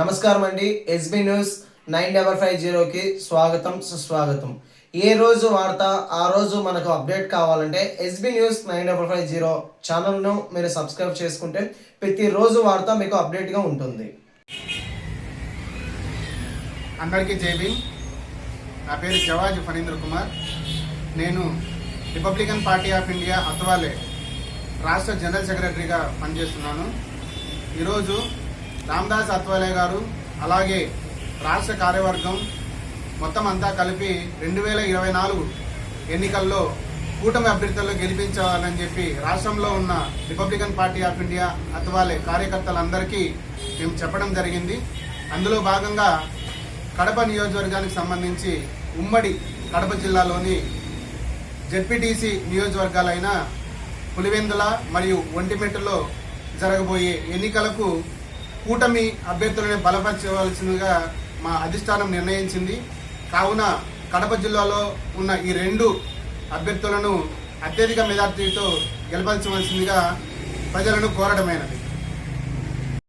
నమస్కారం అండి. SB news nine double five జీరోకి స్వాగతం సుస్వాగతం. ఏ రోజు వార్త ఆ రోజు మనకు అప్డేట్ కావాలంటే SB news nine double five zero ఛానల్ను మీరు సబ్స్క్రైబ్ చేసుకుంటే ప్రతిరోజు వార్త మీకు అప్డేట్గా ఉంటుంది. అందరికీ జై నా పేరు జవాజ్ ఫణీంద్ర కుమార్. నేను Republican Party of India Athawale రాష్ట్ర జనరల్ సెక్రటరీగా పనిచేస్తున్నాను. ఈరోజు రామ్దాస్ అత్వాలే గారు అలాగే రాష్ట్ర కార్యవర్గం మొత్తం అంతా కలిపి రెండు వేల ఇరవై నాలుగు ఎన్నికల్లో కూటమి అభ్యర్థుల్లో గెలిపించాలని చెప్పి రాష్ట్రంలో ఉన్న Republican Party of India Athawale కార్యకర్తలందరికీ మేము చెప్పడం జరిగింది. అందులో భాగంగా కడప నియోజకవర్గానికి సంబంధించి ఉమ్మడి కడప జిల్లాలోని జెడ్పీటీసీ నియోజకవర్గాలైన పులివెందుల మరియు ఒంటిమిట్టలో జరగబోయే ఎన్నికలకు కూటమి అభ్యర్థులను బలపరచవలసిందిగా మా అధిష్టానం నిర్ణయించింది. కావున కడప జిల్లాలో ఉన్న ఈ రెండు అభ్యర్థులను అత్యధిక మెజార్టీతో గెలపరచవలసిందిగా ప్రజలను కోరడమైనది.